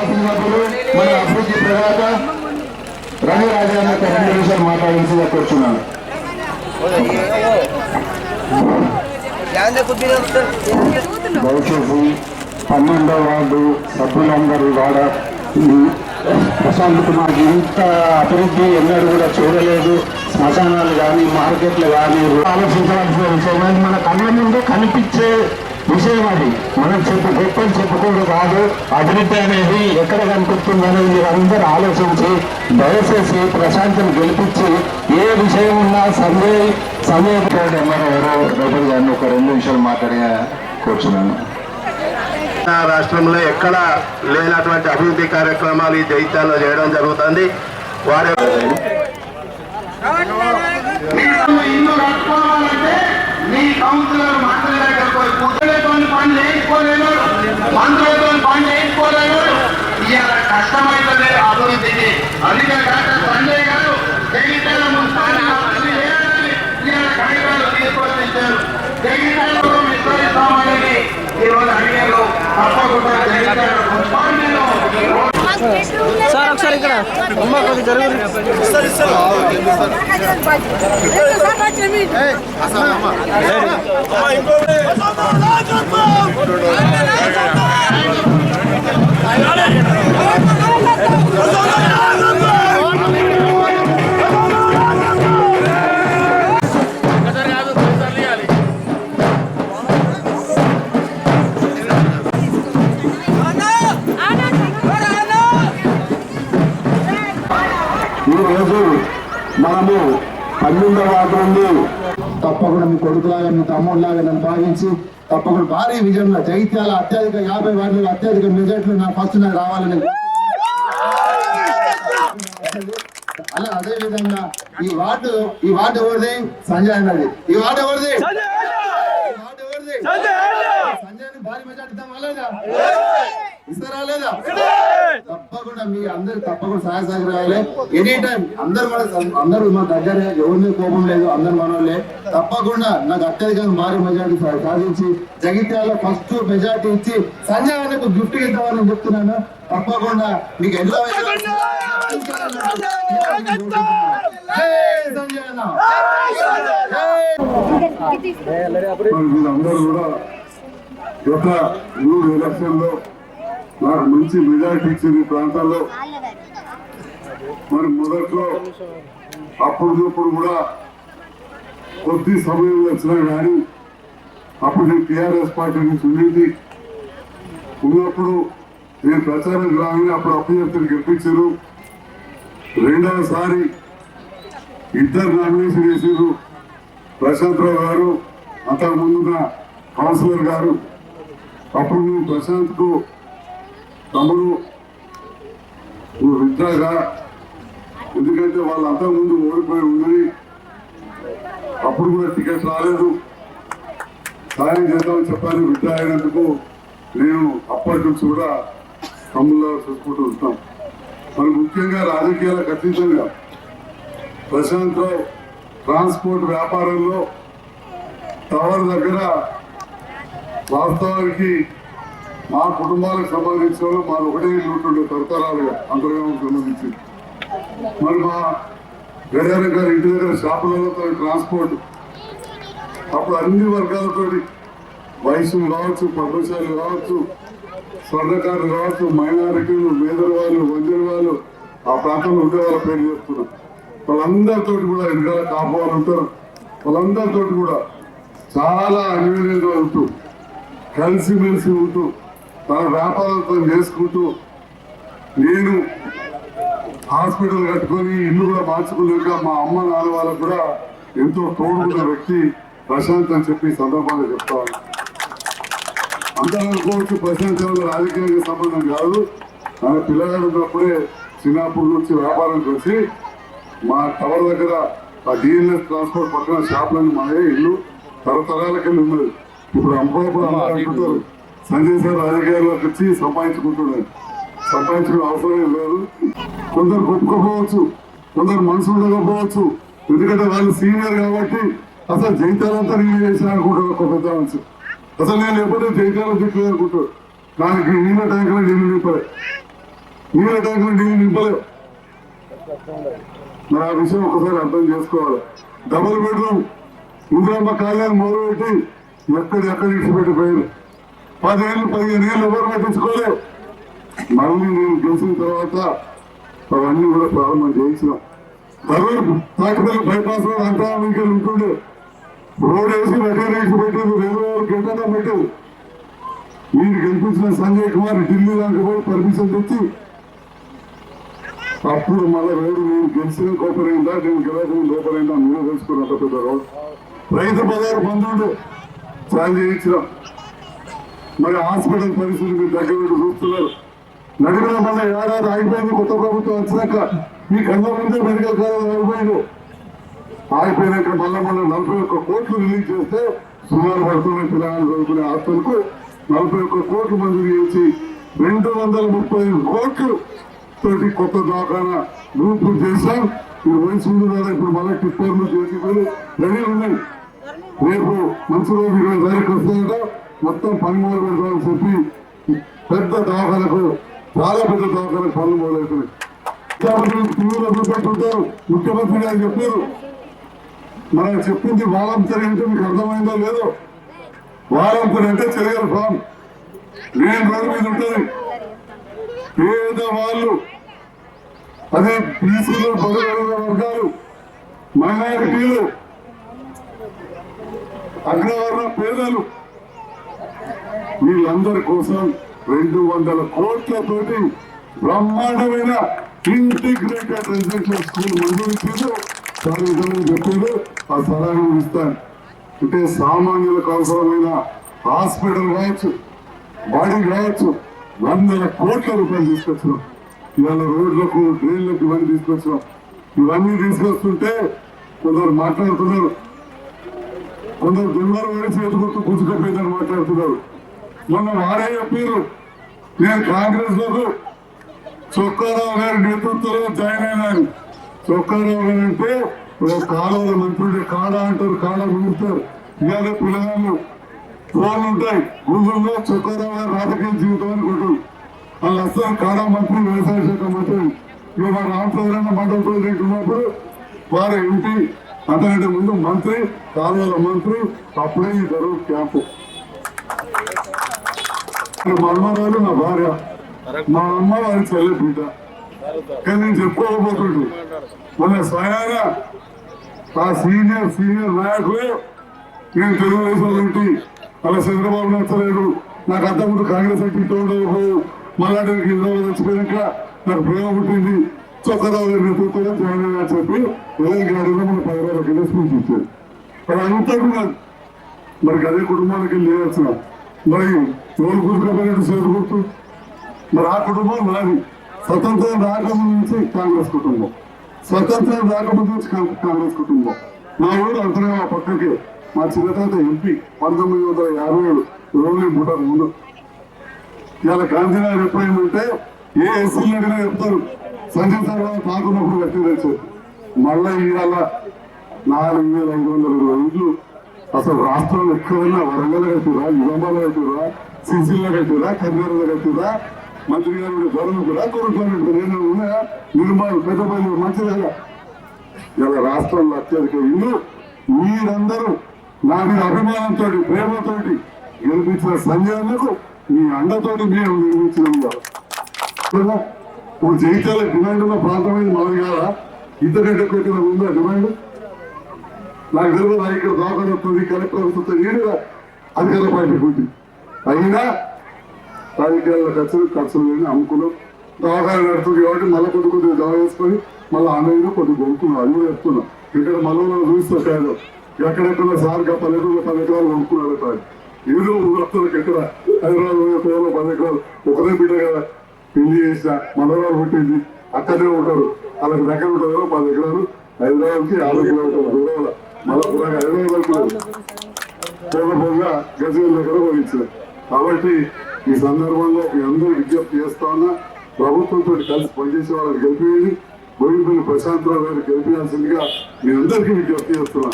శాసనసభ్యులు మన అభివృద్ధి ప్రదాత రవి రాజాన్న రెండు నిమిషాలు మాట్లాడాల్సిందిగా కూర్చున్నాను. దయచేసి పన్నెండో వార్డు సభ్యులందరూ కూడా ప్రశాంత్ కుమార్ ఇంత అభివృద్ధి ఎన్నడూ కూడా చూడలేదు. శ్మశానాలు కానీ మార్కెట్లు కానీ ఆలోచించవలసిన విషయం మన కళ్ళ ముందు కనిపించే విషయం అది మనం చెప్పు గొప్పని చెప్పుకోవడం కాదు. అభివృద్ధి అనేది ఎక్కడ కనిపిస్తుంది అనేది మీరు అందరూ ఆలోచించి దయచేసి ప్రశాంతం గెలిపించి ఏ విషయం ఉన్నా సమయ సమయం ఎవరో రేపటి గారిని ఒక రెండు నిమిషాలు మాట్లాడే కూర్చున్నాను. నా రాష్ట్రంలో ఎక్కడ లేనటువంటి అభివృద్ధి కార్యక్రమాలు ఈ జైత్యాల్లో చేయడం జరుగుతుంది? వారి ఇల్లు కట్టుకోవాలంటే మీ కౌన్సిలర్ పోయి కూర్చోలేతో పని లేకపోలేను మంత్రులతో పని లేకపోలేను ఇవాళ కష్టమైతుంది అభివృద్ధికి అందుకే డాక్టర్ సంజయ్ గారు జగిత్యాల మున్సిపాలిటీ అభివృద్ధి చేయాలని ఇవాళ కమిటీలు తీసుకొని ఇచ్చారు జగిత్యాలలో విస్తరిస్తామని ఈ రోజు అడిగారు తప్పకుండా జగిత్యాల మున్సిపాలిటీలో సార్ ఒకసారి ఇక్కడ అమ్మ కొద్ది జరుగు ఈ తప్పకుండా మీ కొడుకులాగా మీ తమ్ముడులాగా నన్ను భావించి తప్పకుండా భారీ విజయంలో జైత్యాల అత్యధిక యాభై వార్డులు అత్యధిక మెజార్టీలు నా ఫస్ట్ నాకు రావాలని. అలా అదే విధంగా ఈ వార్డు ఈ వార్డు ఎవరిది? సంజయ్ అన్నది. ఈ వార్డు ఎవరిది? సంజయ్ భారీ మెజార్టీ ఇస్తారా లేదా తప్పకుండా మీ అందరు తప్పకుండా సహాయ సహకారాలే ఎనీ టైం అందరు మన అందరూ మన దగ్గర ఎవరి కోపం లేదు అందరు మనోళ్ళే. తప్పకుండా నాకు అత్యధికంగా భారీ మెజార్టీ సాధించి జగిత్యాల ఫస్ట్ మెజార్టీ ఇచ్చి సంజయ్ అన్నకు గిఫ్ట్ ఇద్దామని చెప్తున్నాను. తప్పకుండా మీకు ఎన్నో మరి వీళ్ళందరూ కూడా గత మూడు ఎలక్షన్లో నాకు మంచి మెజారిటీ ఇచ్చింది ఈ ప్రాంతాల్లో. మరి మొదట్లో అప్పుడు కూడా కొద్ది సమయం వచ్చినా కానీ అప్పుడు నేను టీఆర్ఎస్ పార్టీ నుంచి ఉండింది ఉన్నప్పుడు నేను ప్రచారం రాగానే అప్పుడు అభ్యర్థులు గెలిపించారు. రెండవసారి ఇద్దరు నామినేషన్ చేశారు ప్రశాంత్ రావు గారు అంతకుముందున్న కౌన్సిలర్ గారు. అప్పుడు నేను ప్రశాంత్కు తమ్ముడు నువ్వు విత్డ్రాగా ఎందుకంటే వాళ్ళు అంతకు ముందు ఓడిపోయి ఉందని అప్పుడు కూడా టికెట్ రాలేదు. సాయం చేద్దామని చెప్పాను విత్డ్రా అయినందుకు నేను అప్పటి నుంచి కూడా తమ్ముళ్ళ చూసుకుంటూ ఉంటాం మరి ముఖ్యంగా రాజకీయాలకు అతీతంగా ప్రశాంత్ ట్రాన్స్పోర్ట్ వ్యాపారంలో టవర్ దగ్గర వాస్తవానికి మా కుటుంబాలకు సంబంధించిన వాళ్ళు మాది ఒకటే ఇల్లు ఉంటుండే తరతరాలుగా అంతర్గతం సంబంధించి. మరి మా గడియారం గారి ఇంటి దగ్గర షాపులతో ట్రాన్స్పోర్ట్. అప్పుడు అన్ని వర్గాలతో వయసులు కావచ్చు పద్మశాలు కావచ్చు స్వర్ణకారులు కావచ్చు మైనారిటీలు మేదర్ వాళ్ళు వంజర్ వాళ్ళు ఆ ప్రాంతంలో ఉండే వాళ్ళ పేరు చెప్తున్నారు వాళ్ళందరితో కూడా వెనకాల కాపు ఉంటారు. వాళ్ళందరితో కూడా చాలా అన్యోన్యంగా ఉంటూ కలిసిమెలిసి ఉంటూ తన వ్యాపారాలతో చేసుకుంటూ నేను హాస్పిటల్ కట్టుకొని ఇల్లు కూడా మార్చుకున్నాక మా అమ్మ నాన్న వాళ్ళకు కూడా ఎంతో తోడుకున్న వ్యక్తి ప్రశాంత్ అని చెప్పి ఈ సందర్భంగా చెప్తాను అందరూ అనుకోవచ్చు ప్రశాంత్ ఎవరు రాజకీయానికి సంబంధం కాదు. మన పిల్లగాడు ఉన్నప్పుడే చిన్నప్పటి నుంచి వ్యాపారానికి వచ్చి మా టవర్ దగ్గర ఆ డిఎన్ఎస్ ట్రాన్స్పోర్ట్ పక్కన షాపులన్నీ మాయే ఇల్లు. తరతరాలకెళ్ళి ఉన్నది. ఇప్పుడు అంటుంటారు సంజయ్ సార్ రాజకీయాల్లోకి వచ్చి సంపాదించుకుంటున్నాడు సంపాదించుకునే అవసరం లేదు. కొందరు గొప్పకపోవచ్చు కొందరు మనసు ఉండకపోవచ్చు. ఎందుకంటే వాళ్ళు సీనియర్ కాబట్టి అసలు జైతాలంతా నేను చేసిన అనుకుంటారు ఒక పెద్ద మనిషి. అసలు నేను ఎప్పుడూ జైతాలు చెప్పలేదు అనుకుంటాడు నాకు నీళ్ళ ట్యాంకులో నీళ్ళు నింపలే. నీళ్ళ ట్యాంకులు నీళ్ళు నింపలే. మరి ఆ విషయం ఒకసారి అర్థం చేసుకోవాలి. Double bedroom. ఇందిరమ్మ మొదలు పెట్టి ఎక్కడ ఎక్కడ ఇచ్చిపెట్టిపోయారు? పదేళ్ళు పదిహేను ఏళ్ళు ఎవరు పట్టించుకోలేవు మళ్ళీ నేను గెలిచిన తర్వాత అవన్నీ కూడా ప్రారంభం చేయించినాం. తర్వాత తాటిపల్లి బైపాస్ రోడ్ అంతా ఇంకెళ్ళి ఉంటుండే. రోడ్ వేసి రెడీ వేసి పెట్టేది రెండు గంటగా పెట్టేది. వీడు గెలిపించిన సంజయ్ కుమార్ ఢిల్లీ దానికి పోయి పర్మిషన్ తెచ్చి అప్పుడు మళ్ళీ రోడ్డు నేను గెలిచిన కోపరైందా నేను గెలవకుండా లోపలైందా మీరు తెలుసుకున్నా పెద్ద రోడ్ రైతు బజారు బంద్ ఉండే. చేయించినాం. మరి హాస్పిటల్ పరిస్థితి మీరు దగ్గర చూస్తున్నారు నడిపిన మళ్ళీ ఏడాది ఆగిపోయింది కొత్త ప్రభుత్వం వచ్చినాక మీ కళ్ళ ముందే మెడికల్ కాలేజ్ ఆగిపోయింది. ఆగిపోయినాక మళ్ళీ మళ్ళీ నలభై ఒక్క కోట్లు రిలీజ్ చేస్తే సుమారు పడుతున్న పిల్లలు చదువుకునే హాస్టల్కు నలభై ఒక్క కోట్లు మంజూరు చేసి రెండు వందల ముప్పై కోట్లు తోటి కొత్త దాఖానా గ్రూప్ చేశాం ఇది వయసు ఉంటున్నారు ఇప్పుడు మళ్ళీ టిప్పర్లు చేసి రెడీ ఉన్నాయి. రేపు మంచి రోజు ఇరవై తారీఖు మొత్తం పని మొదలు పెడతామని చెప్పి పెద్ద దవాఖానకు చాలా పెద్ద దవాఖానకు పనులు మొదలవుతున్నాయి. టీవీలో చూపెట్టుంటారు ముఖ్యమంత్రి గారు చెప్పారు. మనం చెప్పింది వాలంతరి అంటే మీకు అర్థమైందో లేదో? వాలంతరి అంటే చెరగల ఫామ్ నేను రోజు మీద ఉంటుంది. పేదవాళ్ళు అదే బీసీలు బడుగు వర్గాలు మైనారిటీలు అగ్రవర్ణ పేదలు వీళ్ళందరి కోసం రెండు వందల కోట్లతోటి బ్రహ్మాండమైన ఇంటిగ్రేటెడ్ రెసిడెన్షియల్ స్కూల్ మంజూరు చేశారు సార్ విధంగా చెప్పారు ఆ సలహా ఇస్తాను. అంటే సామాన్యులకు అవసరమైన హాస్పిటల్ కావచ్చు బాడీ కావచ్చు వందల కోట్ల రూపాయలు తీసుకొచ్చినాం. ఇవాళ రోడ్లకు డ్రైన్లకు ఇవన్నీ తీసుకొచ్చినాం. ఇవన్నీ తీసుకొస్తుంటే కొందరు మాట్లాడుతున్నారు. కొందరు దున్నర వేడి చేతుకొట్టు కూర్చుకపోయిందని మాట్లాడుతున్నారు. మొన్న వారే చెప్పారు నేను కాంగ్రెస్లకు చొక్కారావు గారి నేతృత్వంలో జాయిన్ అయినాను. చొక్కారావు గారు అంటే ఇప్పుడు కాలువల మంత్రుడు కాడ అంటారు కాడ గుంజుతారు ఇవాళ పిల్లగాళ్ళు ఫోన్లు ఉంటాయి. గూగుల్లో చొక్కారావు గారు రాజకీయ జీవితం అనుకుంటారు. వాళ్ళు వస్తారు కాడా మంత్రి వ్యవసాయ శాఖ మంత్రి ఇక మా రామచంద్రన్న మండల ప్రెసిడెంట్ ఉన్నప్పుడు వారు ఎంపీ అంతకంటే ముందు మంత్రి కాలువల మంత్రి అప్పుడే ఈ జరుగు క్యాంపు. నా అమ్మగారు నా భార్య మా అమ్మ వారి చెల్లె బిడ్డ. కానీ నేను చెప్పుకోకపోతుంటు మన స్వయాగా ఆ సీనియర్ సీనియర్ నాయకులు నేను తెలుగుదేశం నుండి. అలా చంద్రబాబు నచ్చలేదు. నాకు అంతకుముందు కాంగ్రెస్ అంటే ఉండవు మళ్ళా నేను చచ్చిపోయాక నాకు ప్రేమ పుట్టింది. చొక్కరావు గారి నేతృత్వంలో జాయిన్ అయ్యా అని చెప్పి ఏదైనా తెలంగాణలో మన పది రోజుల కింద స్పీచ్ ఇచ్చారు. అది అంతా కూడా మరి అదే కుటుంబానికి లేవచ్చిన మరి ఎవరు గుర్తుకపోయినట్టు సేపు గుర్తు? మరి ఆ కుటుంబం నాది. స్వతంత్రం రాకముందు నుంచి కాంగ్రెస్ కుటుంబం. స్వతంత్రం రాకముందు నుంచి కాంగ్రెస్ కుటుంబం. మా ఊరు అంతనే ఆ పక్కకి. మా చిన్నతాత ఎంపీ పంతొమ్మిది వందల యాభై ఏడు రోడ్లు పుట్టారు ముందు. ఇవాళ గాంధీనగర్ ఎప్పుడైందంటే ఏ ఎస్సీలు అడిగినా చెప్తారు. సంజయ్ తర్వాత తాకున్నప్పుడు వ్యక్తి తెచ్చారు మళ్ళీ ఇవాళ నాలుగు వేల ఐదు వందల ఇరవై అసలు రాష్ట్రంలో ఎక్కడైనా వరంగల్ కట్టిరా నిజామాబాద్ కట్టిరా సిరిసిల్ల కట్టిరా కర్నూలు కట్టిరా మంత్రి గారు ధరలు కూడా కొనుక్కోలేదు నేను ఉన్నాయా? నిర్మాణం పెద్దపల్లి మంచిదేగా ఇలా రాష్ట్రంలో అత్యధిక ఇల్లు మీరందరూ నా మీద అభిమానంతో ప్రేమతో గెలిపించిన సంజయకు మీ అండతోటి మేము నిర్మించినాం కదా ఇప్పుడు జైత్యాల డిమాండ్ ఉన్న ప్రాంతమైన మాది కాదా? ఇంతకంటే పెట్టిన ఉందా డిమాండ్? నాకు తెలియదు నాకు ఇక్కడ దాఖలు వస్తుంది కలెక్టర్ వస్తుంది ఏడుగా అధికార పార్టీ ఉంది అయినా రాజకీయాల్లో ఖర్చులు ఖర్చులు లేని అమ్ముకున్నాం దవాఖాన నడుతుంది కాబట్టి మళ్ళీ కొద్ది కొద్దిగా దవ వేసుకొని మళ్ళీ ఆన్లైన్లో కొద్ది కొనుక్కున్నాం అది కూడా చెప్తున్నా. ఇక్కడ మళ్ళీ మనం కాదు ఎక్కడెక్కడ సార్గా పది ఎకరాలు పది ఎకరాలు కొనుక్కున్నారు కాదు ఏదో వస్తువులకు ఎక్కడ హైదరాబాద్ పోయే పది ఎకరాలు. ఒకదే బిడ్డ కదా. పెళ్ళి చేసిన మనవరాలు పుట్టింది. అక్కడే ఉంటారు. వాళ్ళకి దగ్గర ఉంటారు పది ఎకరాలు. హైదరాబాద్కి ఆరు కిలోమీటర్ల దూరంలో. మళ్ళీ కూడా పోగా దగ్గర వహించారు కాబట్టి ఈ సందర్భంలో మీ అందరూ విజ్ఞప్తి చేస్తా ఉన్నా ప్రభుత్వంతో కలిసి పనిచేసే వాళ్ళని గెలిపేయండి. బోయినపల్లి ప్రశాంతరావు గారు గెలిపించాల్సిందిగా మీ అందరికీ విజ్ఞప్తి చేస్తున్నా.